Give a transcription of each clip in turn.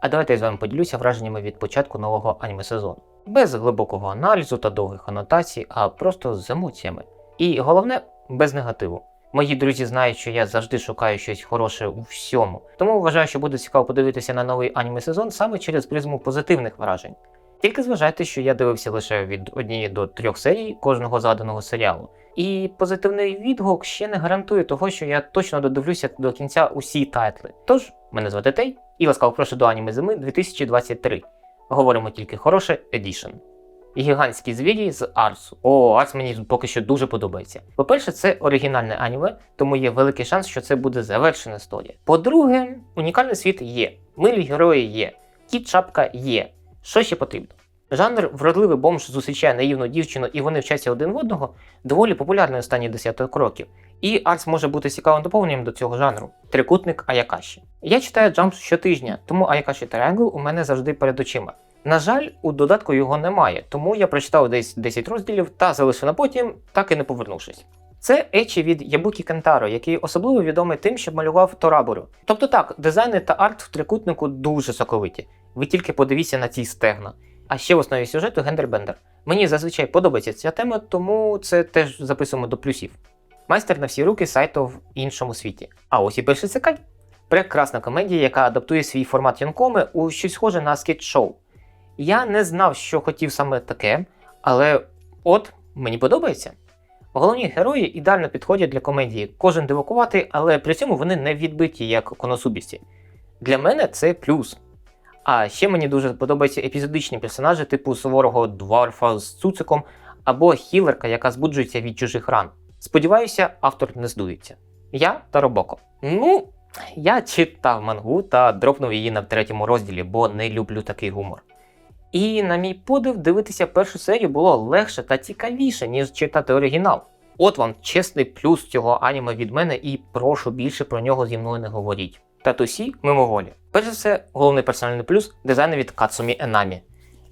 А давайте я з вами поділюся враженнями від початку нового аніме сезону. Без глибокого аналізу та довгих анотацій, а просто з емоціями. І головне, без негативу. Мої друзі знають, що я завжди шукаю щось хороше у всьому, тому вважаю, що буде цікаво подивитися на новий аніме сезон саме через призму позитивних вражень. Тільки зважайте, що я дивився лише від однієї до трьох серій кожного заданого серіалу. І позитивний відгук ще не гарантує того, що я точно додивлюся до кінця усі тайтли. Тож, мене звати Тей, і ласкаво прошу до аніме зими 2023. Говоримо тільки хороше Edition. Гігантські звірі з Арсу. О, Арс мені поки що дуже подобається. По-перше, це оригінальне аніме, тому є великий шанс, що це буде завершена історія. По-друге, унікальний світ є, милі герої є, кіт шапка є. Що ще потрібно? Жанр вродливий бомж зустрічає наївну дівчину і вони вчаться один в одного доволі популярний останні десяток років. І Арс може бути цікавим доповненням до цього жанру. Трикутник Аякаші. Я читаю Джамп щотижня, тому Аякаші Triangle у мене завжди перед очима. На жаль, у додатку його немає, тому я прочитав десь 10 розділів та залишив на потім, так і не повернувшись. Це Ечі від Ябукі Кентаро, який особливо відомий тим, що малював Торабору. Тобто так, дизайни та арт в трикутнику дуже соковиті. Ви тільки подивіться на ці стегна. А ще в основі сюжету гендербендер. Мені зазвичай подобається ця тема, тому це теж записуємо до плюсів. Майстер на всі руки сайту в іншому світі. А ось і перший цикай. Прекрасна комедія, яка адаптує свій формат Йонкоми у щось схоже на скетч-шоу. Я не знав, що хотів саме таке, але от мені подобається. Головні герої ідеально підходять для комедії, кожен дивакуватий, але при цьому вони не відбиті як коносубісті. Для мене це плюс. А ще мені дуже подобаються епізодичні персонажі, типу суворого дварфа з цуциком або хілерка, яка збуджується від чужих ран. Сподіваюся, автор не здується. Я Таробоко. Ну, я читав мангу та дропнув її на третьому розділі, бо не люблю такий гумор. І, на мій подив, дивитися першу серію було легше та цікавіше, ніж читати оригінал. От вам чесний плюс цього аніме від мене, і прошу більше про нього зі мною не говоріть. Татусі мимоволі. Перш за все, головний персональний плюс дизайн від Кацумі Енамі.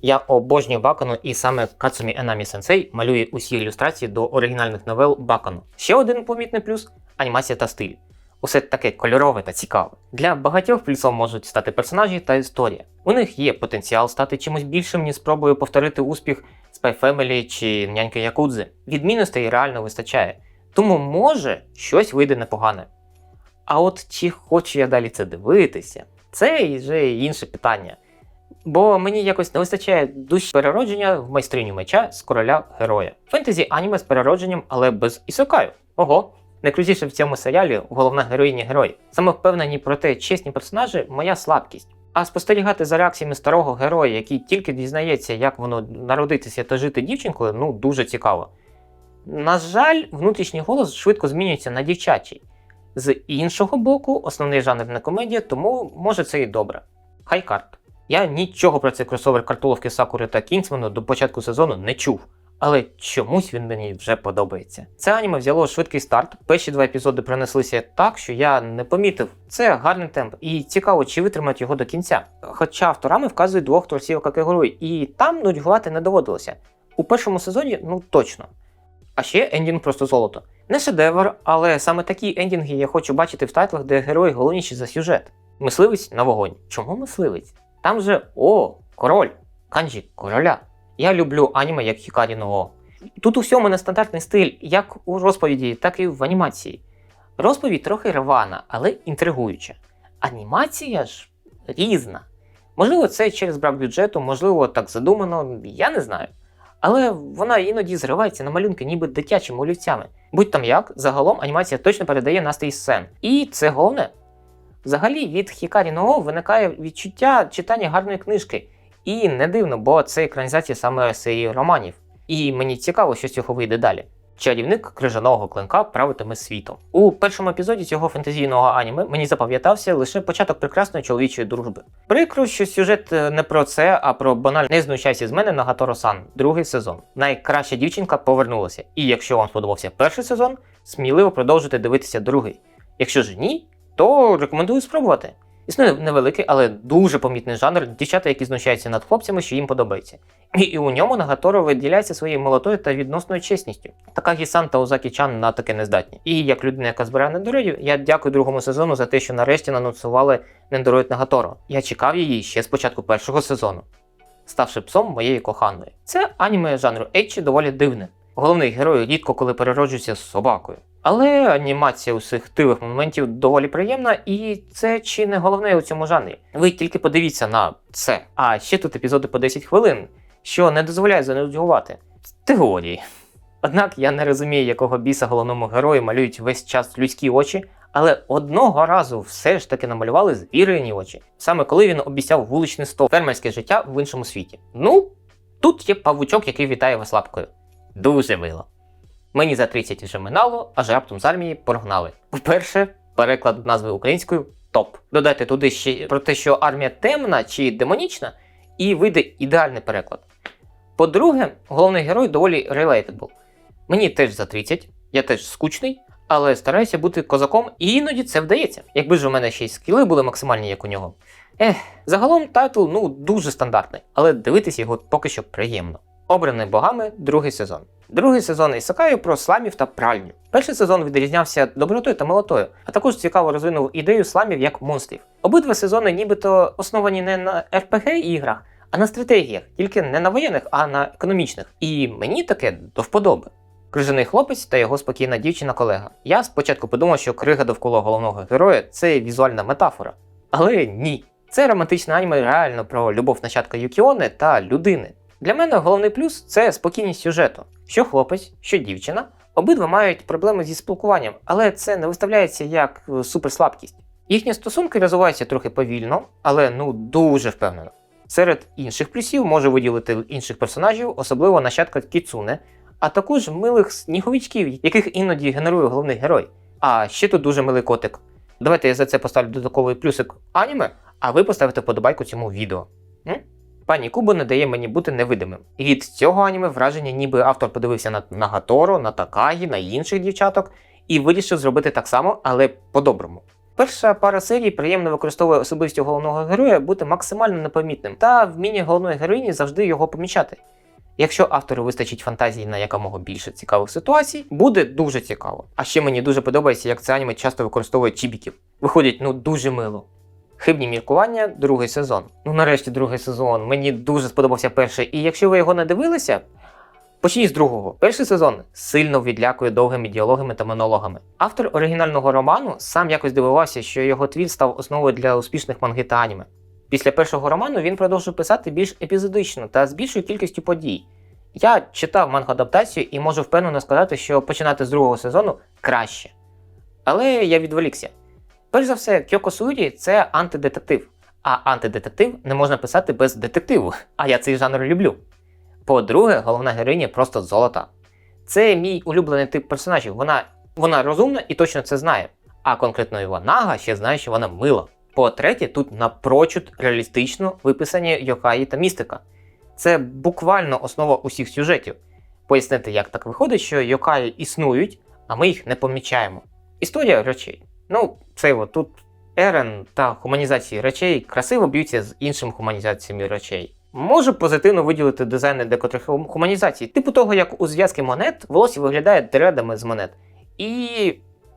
Я обожнюю Бакану, і саме Кацумі Енамі Сенсей малює усі ілюстрації до оригінальних новел Бакану. Ще один помітний плюс анімація та стиль. Усе таке кольорове та цікаве. Для багатьох плюсом можуть стати персонажі та історія. У них є потенціал стати чимось більшим, ніж спробує повторити успіх Spy Family чи няньки Якудзи. Відмінностей реально вистачає. Тому може щось вийде непогане. А от чи хочу я далі це дивитися, це вже інше питання. Бо мені якось не вистачає душі переродження в майстриню меча з короля героя. Фентезі аніме з переродженням, але без ісокаю. Ого. Найкрутіше в цьому серіалі головна героїня герой. Саме впевнені проте чесні персонажі моя слабкість. А спостерігати за реакціями старого героя, який тільки дізнається, як воно народитися та жити дівчинкою, ну дуже цікаво. На жаль, внутрішній голос швидко змінюється на дівчачий. З іншого боку, основний жанр не комедія, тому може це і добре. Хайкарт. Я нічого про цей кросовер картуловки Сакури та Кінсману до початку сезону не чув. Але чомусь він мені вже подобається. Це аніме взяло швидкий старт. Перші два епізоди принеслися так, що я не помітив. Це гарний темп, і цікаво, чи витримають його до кінця. Хоча авторами вказують двох творців категорій, і там нудьгувати не доводилося. У першому сезоні, ну точно. А ще ендінг просто золото. Не шедевр, але саме такі ендінги я хочу бачити в тайтлах, де герої головніші за сюжет. Мисливець на вогонь. Чому мисливець? Там же о, король, канджі, короля. Я люблю аніме як Хікарі no О. Тут у всьому нестандартний стиль, як у розповіді, так і в анімації. Розповідь трохи рвана, але інтригуюча. Анімація ж різна. Можливо, це через брак бюджету, можливо, так задумано, я не знаю. Але вона іноді зривається на малюнки ніби дитячими олівцями. Будь там як, загалом анімація точно передає настрій сцен. І це головне. Взагалі від Хікарі Ноо виникає відчуття читання гарної книжки. І не дивно, бо це екранізація саме серії романів. І мені цікаво, що з цього вийде далі. Чарівник крижаного клинка правитиме світом. У першому епізоді цього фентезійного аніме мені запам'ятався лише початок прекрасної чоловічої дружби. Прикро, що сюжет е, не про це, а про банальне не знущайся з мене на Гаторо-сан, другий сезон. Найкраща дівчинка повернулася. І якщо вам сподобався перший сезон, сміливо продовжуйте дивитися другий. Якщо ж ні, то рекомендую спробувати. Існує невеликий, але дуже помітний жанр дівчата, які знущаються над хлопцями, що їм подобається. І, і у ньому Нагаторо виділяється своєю молотою та відносною чесністю. Така Гісан та Озакі Чан на таке не здатні. І як людина, яка збирає недороїдів, я дякую другому сезону за те, що нарешті нанонсували недороїд Нагаторо. Я чекав її ще з початку першого сезону, ставши псом моєї коханої. Це аніме жанру Ейчі доволі дивне. Головний герой рідко коли перероджується з собакою. Але анімація усіх тилих моментів доволі приємна, і це чи не головне у цьому жанрі. Ви тільки подивіться на це. А ще тут епізоди по 10 хвилин, що не дозволяє занудьгувати. Теорії. Однак я не розумію, якого біса головному герою малюють весь час людські очі, але одного разу все ж таки намалювали звірині очі, саме коли він обіцяв вуличний стол фермерське життя в іншому світі. Ну, тут є павучок, який вітає вас лапкою. Дуже мило. Мені за 30 вже минало, аж раптом з армії прогнали. По-перше, переклад назви українською топ. Додайте туди ще про те, що армія темна чи демонічна, і вийде ідеальний переклад. По-друге, головний герой доволі relatable. Мені теж за 30, я теж скучний, але стараюся бути козаком, і іноді це вдається. Якби ж у мене ще й скіли були максимальні, як у нього. Ех, загалом тайтл ну дуже стандартний, але дивитись його поки що приємно. Обраний богами другий сезон. Другий сезон Ісакаю про сламів та пральню. Перший сезон відрізнявся добротою та милотою, а також цікаво розвинув ідею сламів як монстрів. Обидва сезони нібито основані не на rpg іграх, а на стратегіях, тільки не на воєнних, а на економічних. І мені таке до вподоби. Крижаний хлопець та його спокійна дівчина-колега. Я спочатку подумав, що крига довкола головного героя це візуальна метафора. Але ні. Це романтичне аніме реально про любов нащадка Юкіони та людини. Для мене головний плюс це спокійність сюжету. Що хлопець, що дівчина, обидва мають проблеми зі спілкуванням, але це не виставляється як е, суперслабкість. Їхні стосунки розвиваються трохи повільно, але ну дуже впевнено. Серед інших плюсів можу виділити інших персонажів, особливо нащадка Кіцуне, а також милих сніговичків, яких іноді генерує головний герой. А ще тут дуже милий котик. Давайте я за це поставлю додатковий плюсик аніме, а ви поставите подобайку цьому відео. Пані Кубо не дає мені бути невидимим. І від цього аніме враження, ніби автор подивився на Нагаторо, на Такагі, на інших дівчаток і вирішив зробити так само, але по-доброму. Перша пара серій приємно використовує особистість головного героя бути максимально непомітним та вміння головної героїні завжди його помічати. Якщо автору вистачить фантазії на якомога більше цікавих ситуацій, буде дуже цікаво. А ще мені дуже подобається, як це аніме часто використовує чібіків. Виходить, ну дуже мило. Хибні міркування, другий сезон. Ну нарешті другий сезон. Мені дуже сподобався перший. І якщо ви його не дивилися, почніть з другого. Перший сезон сильно відлякує довгими діалогами та монологами. Автор оригінального роману сам якось дивувався, що його твір став основою для успішних манги та аніме. Після першого роману він продовжив писати більш епізодично та з більшою кількістю подій. Я читав манго-адаптацію і можу впевнено сказати, що починати з другого сезону краще. Але я відволікся. Перш за все, Кьоко Суді це антидетектив, а антидетектив не можна писати без детективу, а я цей жанр люблю. По-друге, головна героїня просто золота. Це мій улюблений тип персонажів. Вона, вона розумна і точно це знає. А конкретно Іванага ще знає, що вона мила. По-третє, тут напрочуд реалістично виписані Йокаї та містика. Це буквально основа усіх сюжетів. Пояснити, як так виходить, що Йокаї існують, а ми їх не помічаємо. Історія речей. Ну, це от тут Ерен та хуманізації речей красиво б'ються з іншими хуманізаціями речей. Можу позитивно виділити дизайни декотрих хуманізацій, типу того, як у зв'язки монет волосся виглядає дредами з монет. І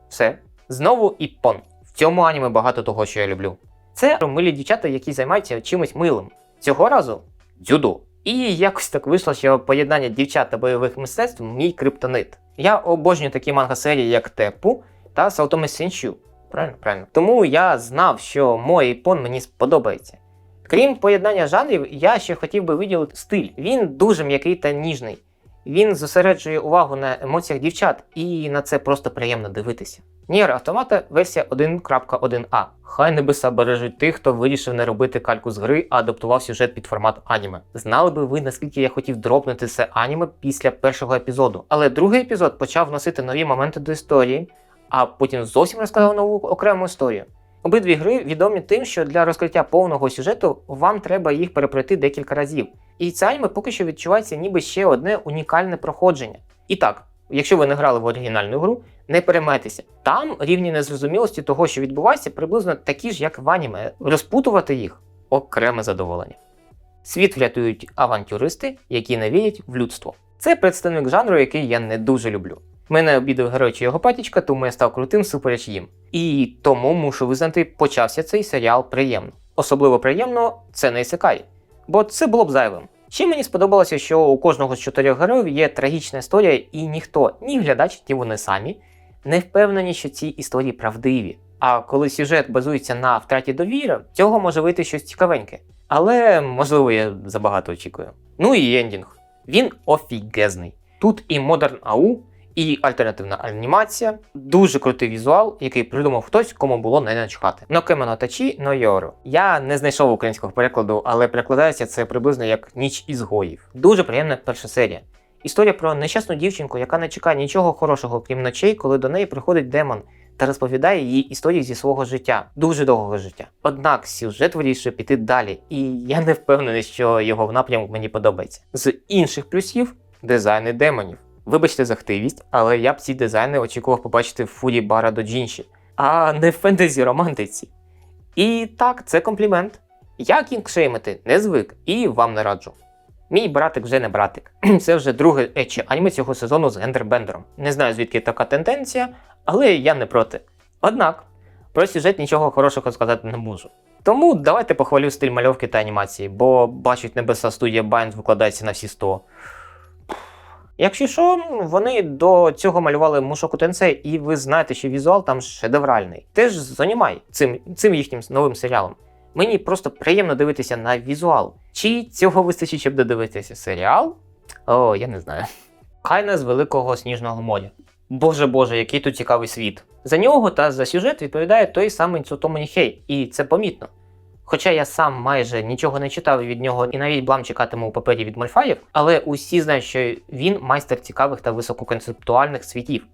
все. Знову іппон. В цьому аніме багато того, що я люблю. Це милі дівчата, які займаються чимось милим. Цього разу дзюдо. І якось так вийшло, що поєднання дівчат та бойових мистецтв мій криптонит. Я обожнюю такі манга-серії, як Тепу та Саутоме Сенчу. Правильно, правильно. Тому я знав, що мой іпон мені сподобається. Крім поєднання жанрів, я ще хотів би виділити стиль. Він дуже м'який та ніжний. Він зосереджує увагу на емоціях дівчат, і на це просто приємно дивитися. Нір Автомата версія 1.1а. Хай небеса бережуть тих, хто вирішив не робити кальку з гри, а адаптував сюжет під формат аніме. Знали би ви, наскільки я хотів дропнути це аніме після першого епізоду. Але другий епізод почав вносити нові моменти до історії, а потім зовсім розказав нову окрему історію. Обидві гри відомі тим, що для розкриття повного сюжету вам треба їх перепройти декілька разів. І це аніме поки що відчувається ніби ще одне унікальне проходження. І так, Якщо ви не грали в оригінальну гру, не переймайтеся. Там рівні незрозумілості того, що відбувається, приблизно такі ж, як в аніме. Розпутувати їх окреме задоволення. Світ врятують авантюристи, які не вірять в людство. Це представник жанру, який я не дуже люблю. Мене обідав чи його патічка, тому я став крутим супереч їм. І тому мушу визнати, почався цей серіал приємно. Особливо приємно це не Ісекай, бо це було б зайвим. Ще мені сподобалося, що у кожного з чотирьох героїв є трагічна історія, і ніхто, ні глядач, ні вони самі, не впевнені, що ці історії правдиві. А коли сюжет базується на втраті довіри, цього може вийти щось цікавеньке. Але можливо я забагато очікую. Ну і ендінг. Він офігезний. Тут і Modern AU, і альтернативна анімація, дуже крутий візуал, який придумав хтось, кому було не начхати. Нокемано Тачі но Йоро. Я не знайшов українського перекладу, але перекладається це приблизно як ніч ізгоїв. Дуже приємна перша серія. Історія про нещасну дівчинку, яка не чекає нічого хорошого, крім ночей, коли до неї приходить демон та розповідає їй історії зі свого життя, дуже довгого життя. Однак сюжет вирішує піти далі, і я не впевнений, що його напрямок мені подобається. З інших плюсів дизайни демонів. Вибачте за хтивість, але я б ці дизайни очікував побачити в фурі бара до Джінші, а не в фентезі романтиці. І так, це комплімент. Я кінгшеймити не звик і вам не раджу. Мій братик вже не братик. Це вже друге ечі аніме цього сезону з гендербендером. Не знаю звідки така тенденція, але я не проти. Однак, про сюжет нічого хорошого сказати не можу. Тому давайте похвалю стиль мальовки та анімації, бо бачить небеса студія Bind викладається на всі 100. Якщо що, вони до цього малювали Мушоку Тенсей, і ви знаєте, що візуал там шедевральний. Теж занімай цим, цим їхнім новим серіалом. Мені просто приємно дивитися на візуал. Чи цього вистачить, щоб додивитися серіал? О, я не знаю. Кайна з Великого Сніжного моря. Боже Боже, який тут цікавий світ. За нього та за сюжет відповідає той самий Цутомо Ніхей, і це помітно. Хоча я сам майже нічого не читав від нього і навіть блам чекатиму у папері від Мольфаїв, але усі знають, що він майстер цікавих та висококонцептуальних світів.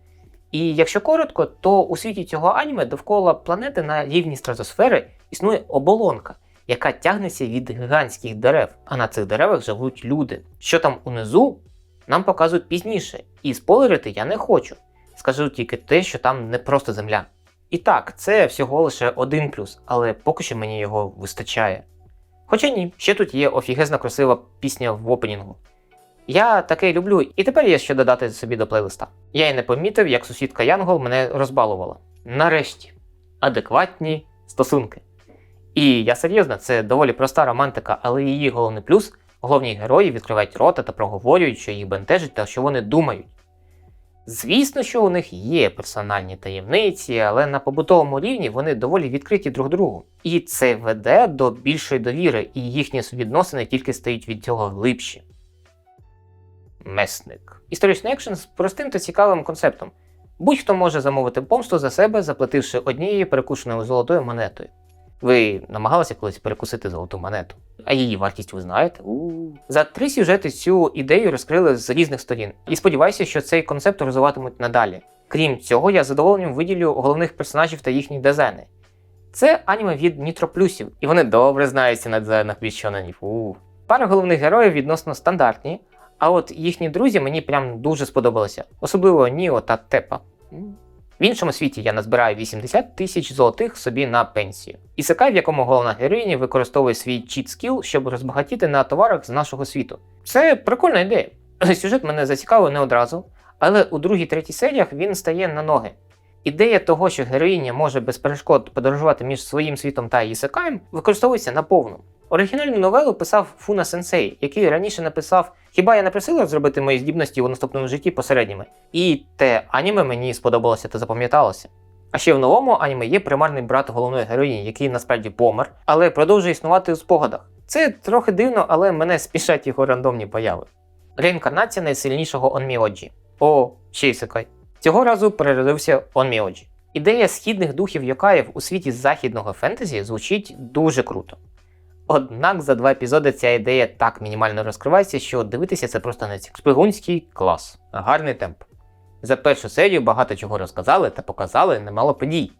І якщо коротко, то у світі цього аніме довкола планети на рівні стратосфери існує оболонка, яка тягнеться від гігантських дерев, а на цих деревах живуть люди. Що там унизу, нам показують пізніше, і спойлерити я не хочу. Скажу тільки те, що там не просто земля. І так, це всього лише один плюс, але поки що мені його вистачає. Хоча ні, ще тут є офігезна красива пісня в опенінгу. Я таке люблю, і тепер є що додати собі до плейлиста. Я й не помітив, як сусідка Янгол мене розбалувала. Нарешті, адекватні стосунки. І я серйозно, це доволі проста романтика, але її головний плюс головні герої відкривають рота та проговорюють, що їх бентежить та що вони думають. Звісно, що у них є персональні таємниці, але на побутовому рівні вони доволі відкриті друг другу. І це веде до більшої довіри, і їхні відносини тільки стають від цього глибші. Месник. Історичний екшен з простим та цікавим концептом. Будь-хто може замовити помсту за себе, заплативши однією перекушеною золотою монетою. Ви намагалися колись перекусити золоту монету, а її вартість ви знаєте? У-у-у. За три сюжети цю ідею розкрили з різних сторін, і сподіваюся, що цей концепт розвиватимуть надалі. Крім цього, я з задоволенням виділю головних персонажів та їхні дизайни. Це аніме від нітроплюсів, і вони добре знаються на дизайнах від шоненів. Пара головних героїв відносно стандартні, а от їхні друзі мені прям дуже сподобалися, особливо Ніо та Тепа. В іншому світі я назбираю 80 тисяч золотих собі на пенсію. Ісекай, в якому головна героїня використовує свій чіт скіл, щоб розбагатіти на товарах з нашого світу. Це прикольна ідея. Сюжет мене зацікавив не одразу, але у другій третій серіях він стає на ноги. Ідея того, що героїня може без перешкод подорожувати між своїм світом та Ісекаєм, використовується наповну. Оригінальну новелу писав Фуна Сенсей, який раніше написав Хіба я не просила зробити мої здібності у наступному житті посередніми? І те аніме мені сподобалося та запам'яталося. А ще в новому аніме є примарний брат головної героїні, який насправді помер, але продовжує існувати у спогадах. Це трохи дивно, але мене спішать його рандомні появи. Реінкарнація найсильнішого Онміоджі. О, ще й. Цього разу переродився Онміоджі. Ідея східних духів Йокаїв у світі західного фентезі звучить дуже круто. Однак за два епізоди ця ідея так мінімально розкривається, що дивитися це просто не цікаво. Шпигунський клас, гарний темп. За першу серію багато чого розказали та показали немало подій.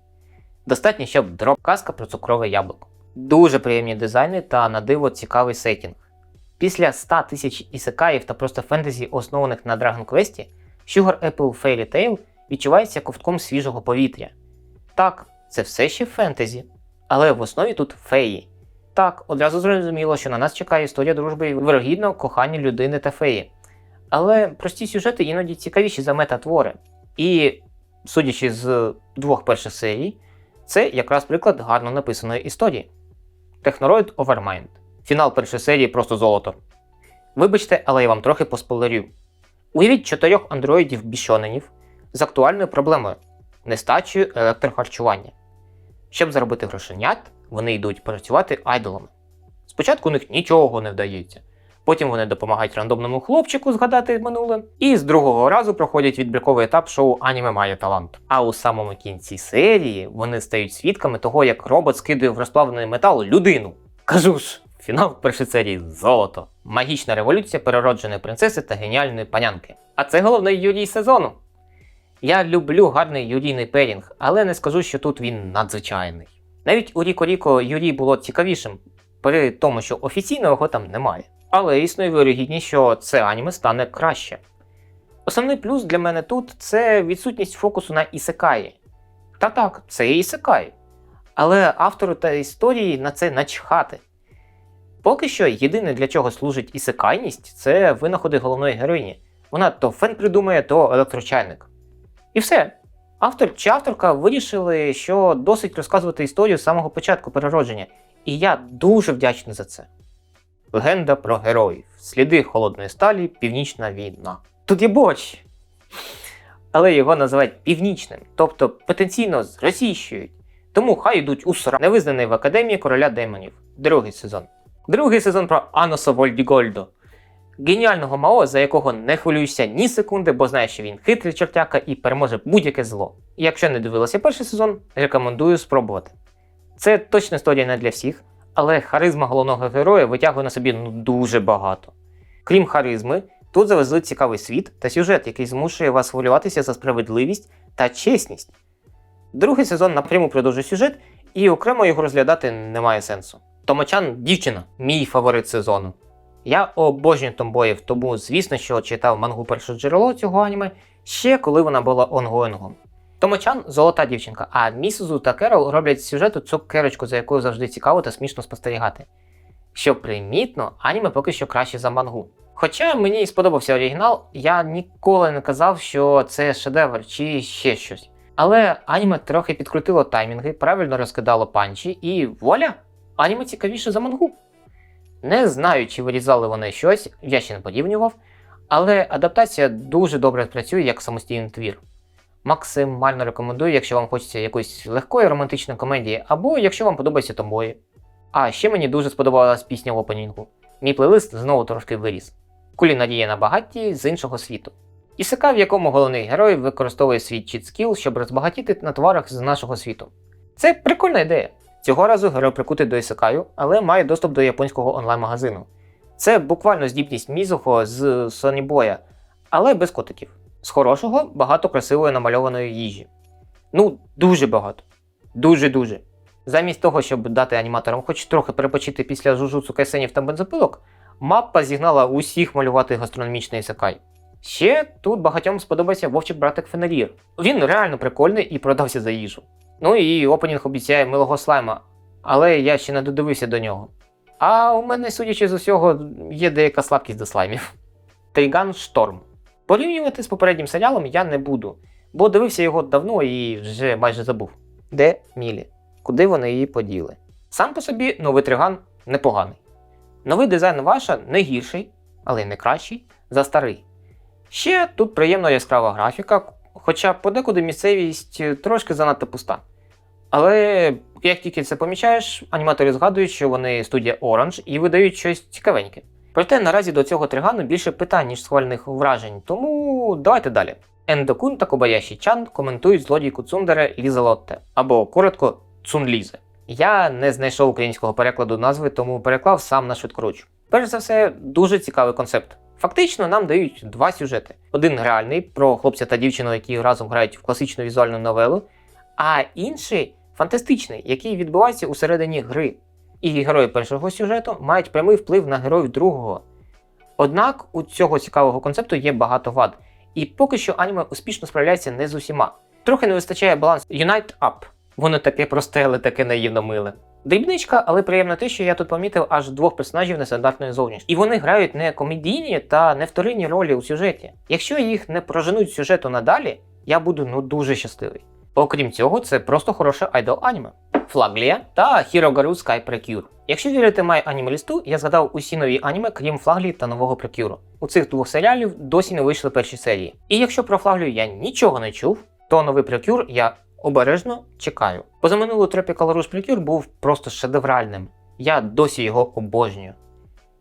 Достатньо, щоб дроп казка про цукрове яблуко. Дуже приємні дизайни та на диво цікавий сетінг. Після 100 тисяч ісекаїв та просто фентезі, основаних на Dragon Quest, Sugar Apple Fairy Tail відчувається ковтком свіжого повітря. Так, це все ще фентезі, але в основі тут феї. Так, одразу зрозуміло, що на нас чекає історія дружби і вирогідно кохання людини та феї. Але прості сюжети іноді цікавіші за метатвори. І, судячи з двох перших серій, це якраз приклад гарно написаної історії. Технороїд Overmind. Фінал першої серії просто золото. Вибачте, але я вам трохи поспойлерю. Уявіть чотирьох андроїдів біщонинів з актуальною проблемою нестачею електрохарчування. Щоб заробити грошенят, вони йдуть працювати айдолами. Спочатку у них нічого не вдається. Потім вони допомагають рандомному хлопчику згадати минуле, і з другого разу проходять відбірковий етап шоу Аніме має талант. А у самому кінці серії вони стають свідками того, як робот скидує в розплавлений метал людину. Кажу ж, фінал першої серії золото. Магічна революція переродженої принцеси та геніальної панянки. А це головний юрій сезону. Я люблю гарний юрійний перінг, але не скажу, що тут він надзвичайний. Навіть у Ріко Ріко Юрій було цікавішим, при тому, що офіційно його там немає. Але існує вирогідність, що це аніме стане краще. Основний плюс для мене тут це відсутність фокусу на ісекаї. Та так, це і ісекай. Але автору та історії на це начхати. Поки що єдине для чого служить ісекайність, це винаходи головної героїні. Вона то фен придумає, то електрочайник. І все. Автор чи авторка вирішили, що досить розказувати історію з самого початку переродження, і я дуже вдячний за це. Легенда про героїв. Сліди холодної сталі, північна війна. Тут є борщ. Але його називають північним, тобто потенційно зросійщують. Тому хай йдуть у сра, невизнаний в Академії короля демонів. Другий сезон. Другий сезон про Аноса Вольдігольдо. Геніального Мао, за якого не хвилююся ні секунди, бо знаю, що він хитрий чортяка і переможе будь-яке зло. І якщо не дивилися перший сезон, рекомендую спробувати. Це точно історія не для всіх, але харизма головного героя витягує на собі ну, дуже багато. Крім харизми, тут завезли цікавий світ та сюжет, який змушує вас хвилюватися за справедливість та чесність. Другий сезон напряму продовжує сюжет, і окремо його розглядати немає сенсу. Томачан дівчина, мій фаворит сезону. Я обожнюю томбоїв, тому звісно, що читав мангу перше джерело цього аніме ще коли вона була онгоїнгом. Томочан золота дівчинка, а Місузу та Керол роблять сюжету цукерочку, за якою завжди цікаво та смішно спостерігати. Що примітно, аніме поки що краще за мангу. Хоча мені і сподобався оригінал, я ніколи не казав, що це шедевр чи ще щось. Але аніме трохи підкрутило таймінги, правильно розкидало панчі, і вуаля! Аніме цікавіше за мангу. Не знаю, чи вирізали вони щось, я ще не порівнював, але адаптація дуже добре працює як самостійний твір. Максимально рекомендую, якщо вам хочеться якоїсь легкої романтичної комедії, або якщо вам подобаються томбої. А ще мені дуже сподобалась пісня в опенінгу. Мій плейлист знову трошки виріс. Кулінарія на багатті з іншого світу. Ісика, в якому головний герой використовує свій чіт-скіл, щоб розбагатіти на товарах з нашого світу. Це прикольна ідея. Цього разу герой прикутий до Ісикаю, але має доступ до японського онлайн-магазину. Це буквально здібність Мізухо з Сонібоя, але без котиків. З хорошого багато красивої намальованої їжі. Ну, дуже багато. Дуже-дуже. Замість того, щоб дати аніматорам хоч трохи перепочити після жужуцу кайсенів та бензопилок, мапа зігнала усіх малювати гастрономічний ісакай. Ще тут багатьом сподобається вовчик братик Фенерір. Він реально прикольний і продався за їжу. Ну і опенінг обіцяє милого слайма, але я ще не додивився до нього. А у мене, судячи з усього, є деяка слабкість до слаймів. Триган Шторм. Порівнювати з попереднім серіалом я не буду, бо дивився його давно і вже майже забув. Де Мілі? Куди вони її поділи? Сам по собі новий триган непоганий. Новий дизайн ваша не гірший, але й не кращий за старий. Ще тут приємно яскрава графіка, хоча подекуди місцевість е, трошки занадто пуста. Але як тільки це помічаєш, аніматори згадують, що вони студія Orange і видають щось цікавеньке. Проте наразі до цього тригану більше питань, ніж схвальних вражень, тому давайте далі. Ендокун та Кобаяші Чан коментують злодійку Цундере Ліза Лотте, або коротко Цунлізе. Я не знайшов українського перекладу назви, тому переклав сам на швидкоруч. Перш за все, дуже цікавий концепт. Фактично нам дають два сюжети: один реальний про хлопця та дівчину, які разом грають в класичну візуальну новелу, а інший фантастичний, який відбувається у середині гри. І герої першого сюжету мають прямий вплив на героїв другого. Однак у цього цікавого концепту є багато вад, і поки що аніме успішно справляється не з усіма. Трохи не вистачає балансу Unite Up. Воно таке просте, але таке наївно миле. Дрібничка, але приємно те, що я тут помітив аж двох персонажів нестандартної зовнішності. І вони грають не комедійні та не вторинні ролі у сюжеті. Якщо їх не проженуть сюжету надалі, я буду ну дуже щасливий. Окрім цього, це просто хороше айдол аніме. Флаглія та Garu Sky Precure. Якщо вірити май анімалісту, я згадав усі нові аніме, крім Флаглії та нового Прекюру. У цих двох серіалів досі не вийшли перші серії. І якщо про Флаглію я нічого не чув, то новий Прекюр я обережно чекаю. Позаминулий Tropical Rouge Precure був просто шедевральним. Я досі його обожнюю.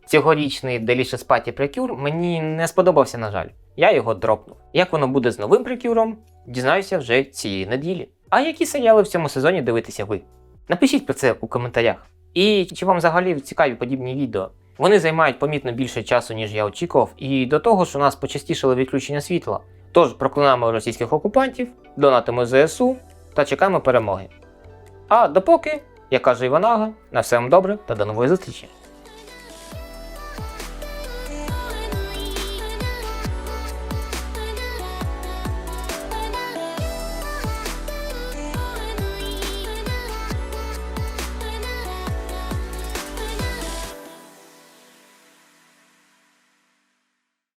Цьогорічний Delicious Party Precure мені не сподобався, на жаль. Я його дропнув. Як воно буде з новим прекюром, дізнаюся вже цієї неділі. А які серіали в цьому сезоні дивитеся ви? Напишіть про це у коментарях. І чи вам взагалі цікаві подібні відео? Вони займають помітно більше часу, ніж я очікував, і до того ж у нас почастішало відключення світла. Тож проклинаємо російських окупантів, донатимо ЗСУ та чекаємо перемоги. А допоки, як каже Іванага, на все добре та до нової зустрічі!